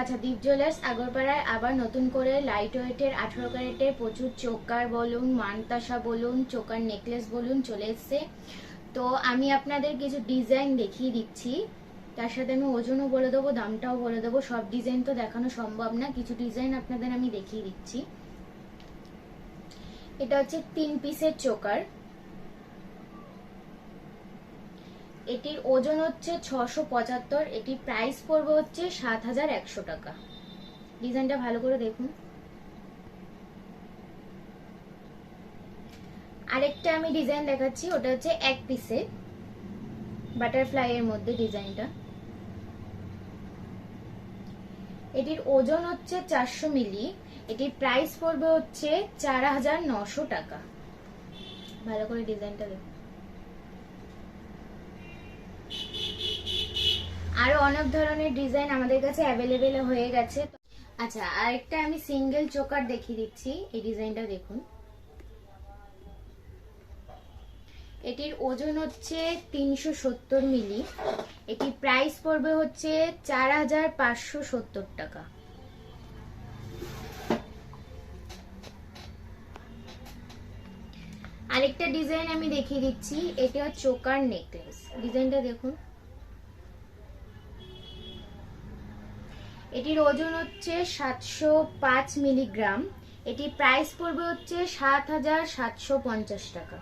আচ্ছা দীপ জুয়েলার্স আগরপাড়ায় আবার নতুন করে লাইট ওয়েটের আঠারো ক্যারেটের প্রচুর চোকার বলুন মানতাসা বলুন, চোকার নেকলেস বলুন চলে এসছে। তো আমি আপনাদের কিছু ডিজাইন দেখিয়ে দিচ্ছি। তার সাথে আমি ওজনও বলে দেবো, দামটাও বলে দেবো। সব ডিজাইন তো দেখানো সম্ভব না, কিছু ডিজাইন আপনাদের আমি দেখিয়ে দিচ্ছি। এটা হচ্ছে তিন পিসের চোকার। এটির ওজন হচ্ছে ছশো পঁচাত্তর, এটির প্রাইস পড়বে হচ্ছে সাত হাজার একশো টাকা। ডিজাইনটা ভালো করে দেখুন। আরেকটা আমি ডিজাইন দেখাচ্ছি, ওটা হচ্ছে এক পিসে বাটারফ্লাই এর মধ্যে ডিজাইনটা এটির ওজন হচ্ছে চারশো মিলি, এটির প্রাইস পড়বে হচ্ছে চার হাজার নশো টাকা। ভালো করে ডিজাইনটা দেখুন। আরও অনেক ধরনের ডিজাইন আমাদের কাছে অ্যাভেলেবেল হয়ে গেছে। আচ্ছা আরেকটা আমি সিঙ্গেল চোকার দেখিয়ে দিচ্ছি। এই ডিজাইনটা দেখুন। এটির ওজন হচ্ছে তিনশো সত্তর মিলি। এটির প্রাইস পড়বে হচ্ছে চার হাজার পাঁচশো সত্তর টাকা। আরেকটা ডিজাইন আমি দেখিয়ে দিচ্ছি। এটা চোকার নেকলেস ডিজাইনটা দেখুন। এটির ওজন হচ্ছে সাতশো পাঁচ মিলিগ্রাম। এটি প্রাইস পড়বে হচ্ছে সাত হাজার সাতশো পঞ্চাশ টাকা।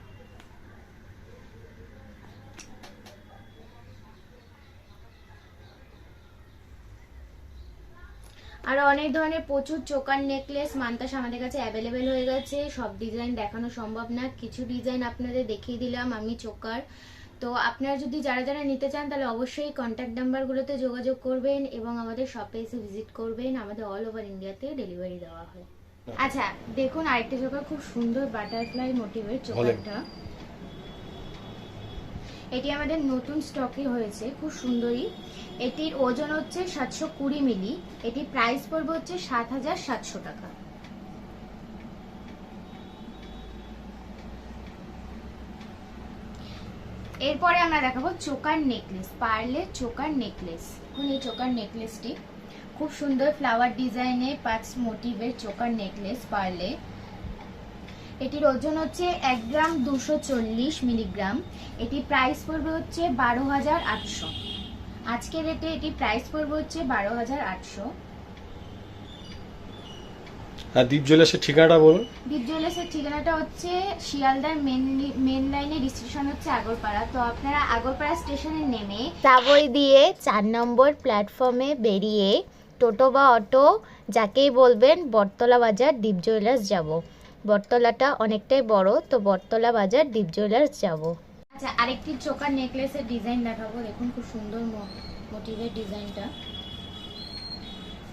আরও অনেক ধরনের প্রচুর চোকার নেকলেস মান্তাস আমাদের কাছে অ্যাভেলেবেল হয়ে গেছে। সব ডিজাইন দেখানো সম্ভব না। কিছু ডিজাইন আপনাদের দেখিয়ে দিলাম। আমি চোকার তো আপনারা যদি যারা যারা নিতে চান তাহলে অবশ্যই কন্ট্যাক্ট নাম্বারগুলোতে যোগাযোগ করবেন এবং আমাদের শপে এসে ভিজিট করবেন। আমাদের অল ওভার ইন্ডিয়াতে ডেলিভারি দেওয়া হয়। আচ্ছা দেখুন আরেকটা চোকার খুব সুন্দর বাটারফ্লাই মোটিভের চোকারটা এটি আমাদের নতুন স্টকে হয়েছে খুব সুন্দরী। এটির ওজন হচ্ছে সাতশো কুড়ি মিলি। এটির প্রাইস পড়বে হচ্ছে সাত হাজার সাতশো টাকা। এরপরে আমরা দেখাবো চোকার নেকলেস, পার্লের চোকার নেকলেস। এখন এই চোকার নেকলেসটি খুব সুন্দর ফ্লাওয়ার ডিজাইনে পাঁচ মোটিভের চোকার নেকলেস, পার্লে। এটির ওজন হচ্ছে এক গ্রাম দুশো চল্লিশ মিলিগ্রাম। এটি প্রাইস পড়বে হচ্ছে বারো হাজার আটশো। আজকের রেটে এটি প্রাইস পড়বে হচ্ছে বারো হাজার আটশো। আর দ্বীপ জুয়েলার্সের ঠিকানাটা বলুন। দীপ জুয়েলার্সের ঠিকানাটা হচ্ছে শিয়ালদার মেন মেন লাইনে রিস্ট্রিকশন হচ্ছে আগরপাড়া। তো আপনারা আগরপাড়া স্টেশনে নেমে সাবই দিয়ে চার নম্বর প্ল্যাটফর্মে বেরিয়ে টোটো বা অটো, যাকেই বলবেন, বটতলা বাজার দ্বীপ জুয়েলার্স যাব। বটতলাটা অনেকটাই বড়, তো বটতলা বাজার দ্বীপ জুয়েলার্স যাব। আচ্ছা আরেকটি চোকার নেকলেসের ডিজাইন দেখাবো। দেখুন, খুব সুন্দর মোটিভের ডিজাইনটা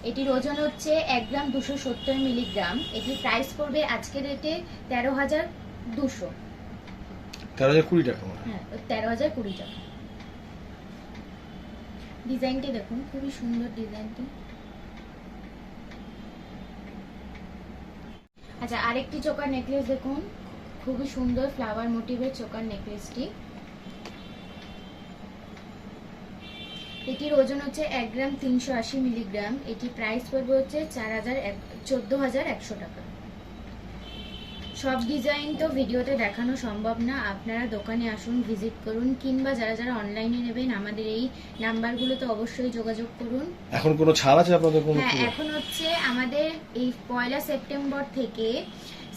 এটির ওজন হচ্ছে এক গ্রাম দুশো সত্তর মিলিগ্রাম। এটির প্রাইস পড়বে আজকের রেটে তেরো হাজার দুশো। তেরো হাজার কুড়ি টাকা হ্যাঁ। তেরো হাজার কুড়ি টাকা। ডিজাইনটি দেখুন খুবই সুন্দর ডিজাইনটি। আচ্ছা আরেকটি চোকার নেকলেস দেখুন। খুবই সুন্দর ফ্লাওয়ার মোটিভের চোকার নেকলেসটি এটির ওজন হচ্ছে এক গ্রাম তিনশো আশি মিলিগ্রাম। এটি প্রাইস পড়বে হচ্ছে চার হাজার চোদ্দ হাজার একশো টাকা। সব ডিজাইন তো ভিডিওতে দেখানো সম্ভব না। আপনারা দোকানে আসুন ভিজিট করুন কিংবা যারা যারা অনলাইনে নেবেন আমাদের এই নাম্বারগুলোতে অবশ্যই যোগাযোগ করুন। এখন কোনো ছাড় আছে আপনাদের কোনো হ্যাঁ এখন হচ্ছে আমাদের এই পয়লা সেপ্টেম্বর থেকে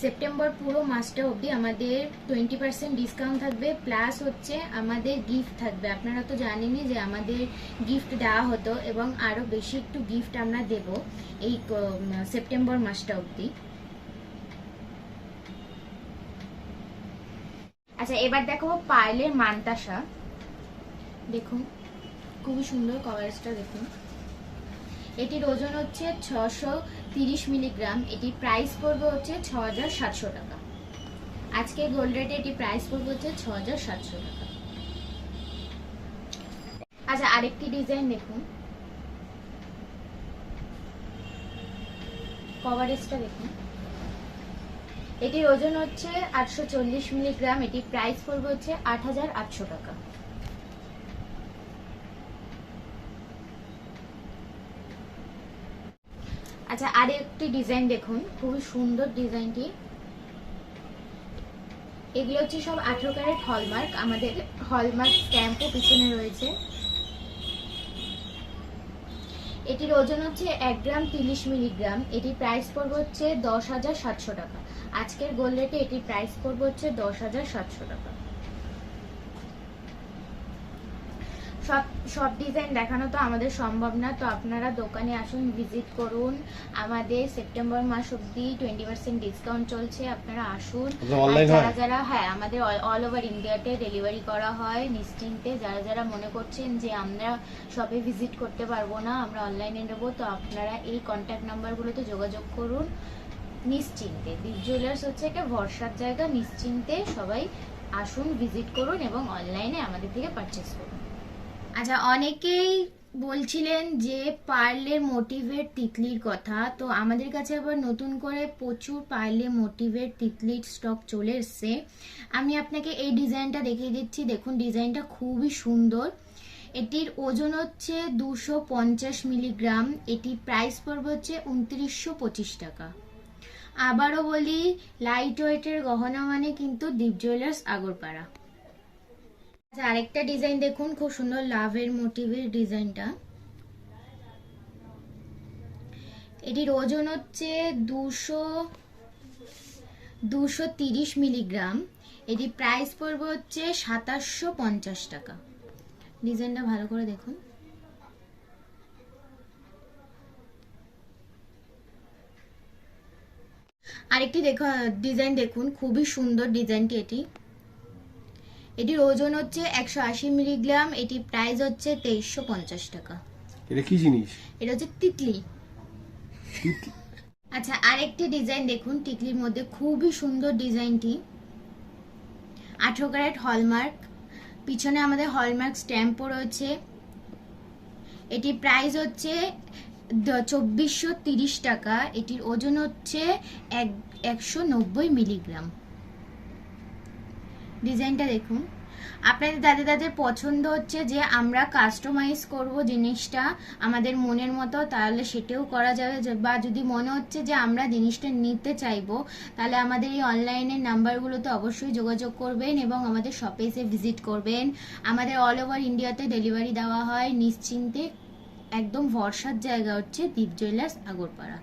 সেপ্টেম্বর পুরো মাসটা অবধি আমাদের টোয়েন্টি পার্সেন্ট ডিসকাউন্ট থাকবে প্লাস হচ্ছে আমাদের গিফট থাকবে। আপনারা তো জানেনই যে আমাদের গিফট দেওয়া হতো এবং আরও বেশি একটু গিফট আমরা দেব এই সেপ্টেম্বর মাসটা অবধি। আচ্ছা এবার দেখো পায়েলের মান্তাসা। দেখুন, খুবই সুন্দর কভারেজটা দেখুন। এটির ওজন হচ্ছে ছশো তিরিশ মিলিগ্রাম এটি প্রাইস পড়বে হচ্ছে ছ হাজার সাতশো টাকা। আজকে গোল্ড রেটে এটি প্রাইস পড়বে হচ্ছে ছ হাজার সাতশো টাকা। আচ্ছা আরেকটি ডিজাইন দেখুন। কভারেজটা দেখুন। এটির ওজন হচ্ছে আটশো চল্লিশ মিলিগ্রাম এটি প্রাইস পড়বে হচ্ছে আট হাজার আটশো টাকা। আচ্ছা আর একটি ডিজাইন দেখুন। খুবই সুন্দর ডিজাইনটি এগুলো হচ্ছে সব আঠেরো ক্যারেট হলমার্ক আমাদের হলমার্ক স্ট্যাম্পও পিছনে রয়েছে। এটির ওজন হচ্ছে এক গ্রাম তিরিশ মিলিগ্রাম। এটির প্রাইস পড়বে হচ্ছে দশ হাজার সাতশো টাকা। আজকের গোল্ড রেটে এটির প্রাইস পড়বে হচ্ছে দশ হাজার সাতশো টাকা। সব সব ডিজাইন দেখানো তো আমাদের সম্ভব না তো আপনারা দোকানে আসুন ভিজিট করুন। আমাদের সেপ্টেম্বর মাস অব্দি টোয়েন্টি পার্সেন্ট ডিসকাউন্ট চলছে আপনারা আসুন। যারা যারা হ্যাঁ আমাদের অল ওভার ইন্ডিয়াতে ডেলিভারি করা হয় নিশ্চিন্তে। যারা যারা মনে করছেন যে আমরা শপে ভিজিট করতে পারব না আমরা অনলাইনে নেব তো আপনারা এই কন্ট্যাক্ট নাম্বারগুলোতে যোগাযোগ করুন। নিশ্চিন্তে। দীপ জুয়েলার্স হচ্ছে একটা ভরসার জায়গা নিশ্চিন্তে সবাই আসুন ভিজিট করুন এবং অনলাইনে আমাদের থেকে পারচেস করুন। আচ্ছা অনেকেই বলছিলেন যে পার্লের মোটিভেট তিতলির কথা। তো আমাদের কাছে আবার নতুন করে প্রচুর পার্লে মোটিভেট তিতলির স্টক চলে এসছে। আমি আপনাকে এই ডিজাইনটা দেখিয়ে দিচ্ছি। দেখুন, ডিজাইনটা খুবই সুন্দর। এটির ওজন হচ্ছে দুশো মিলিগ্রাম। এটি প্রাইস পড়বে হচ্ছে উনত্রিশশো টাকা। আবারও বলি লাইট ওয়েটের গহনা মানে কিন্তু দীপ জুয়েলার্স আগরপাড়া। আরেকটা ডিজাইন দেখুন, খুব সুন্দর লাভের মোটিভের ডিজাইনটা এটির ওজন হচ্ছে দুশো দুশো তিরিশ মিলিগ্রাম। এটি প্রাইস পড়বে হচ্ছে সাতাশশো পঞ্চাশ টাকা। ডিজাইনটা ভালো করে দেখুন। আরেকটি দেখো ডিজাইন দেখুন, খুবই সুন্দর ডিজাইনটি এটি। এটির ওজন হচ্ছে একশো আশি মিলিগ্রাম এটি প্রাইস হচ্ছে তেইশশো পঞ্চাশ টাকা। এটা কি জিনিস? এটা হচ্ছে তিতলি। আচ্ছা আরেকটি ডিজাইন দেখুন টিকলির মধ্যে খুবই সুন্দর ডিজাইনটি। আঠেরো ক্যারেট হলমার্ক। পিছনে আমাদের হলমার্ক স্ট্যাম্পও রয়েছে। এটি প্রাইস হচ্ছে চব্বিশশো তিরিশ টাকা। এটির ওজন হচ্ছে এক একশো নব্বই মিলিগ্রাম। ডিজাইনটা দেখুন। আপনাদের তাদের তাদের পছন্দ হচ্ছে যে আমরা কাস্টমাইজ করব জিনিসটা আমাদের মনের মতো, তাহলে সেটাও করা যাবে। বা যদি মনে হচ্ছে যে আমরা জিনিসটা নিতে চাইব, তাহলে আমাদের এই অনলাইনের নাম্বারগুলোতে অবশ্যই যোগাযোগ করবেন এবং আমাদের শপে এসে ভিজিট করবেন। আমাদের অল ওভার ইন্ডিয়াতে ডেলিভারি দেওয়া হয়। নিশ্চিন্তে একদম ভরসার জায়গা হচ্ছে দীপ জুয়েলার্স আগরপাড়া।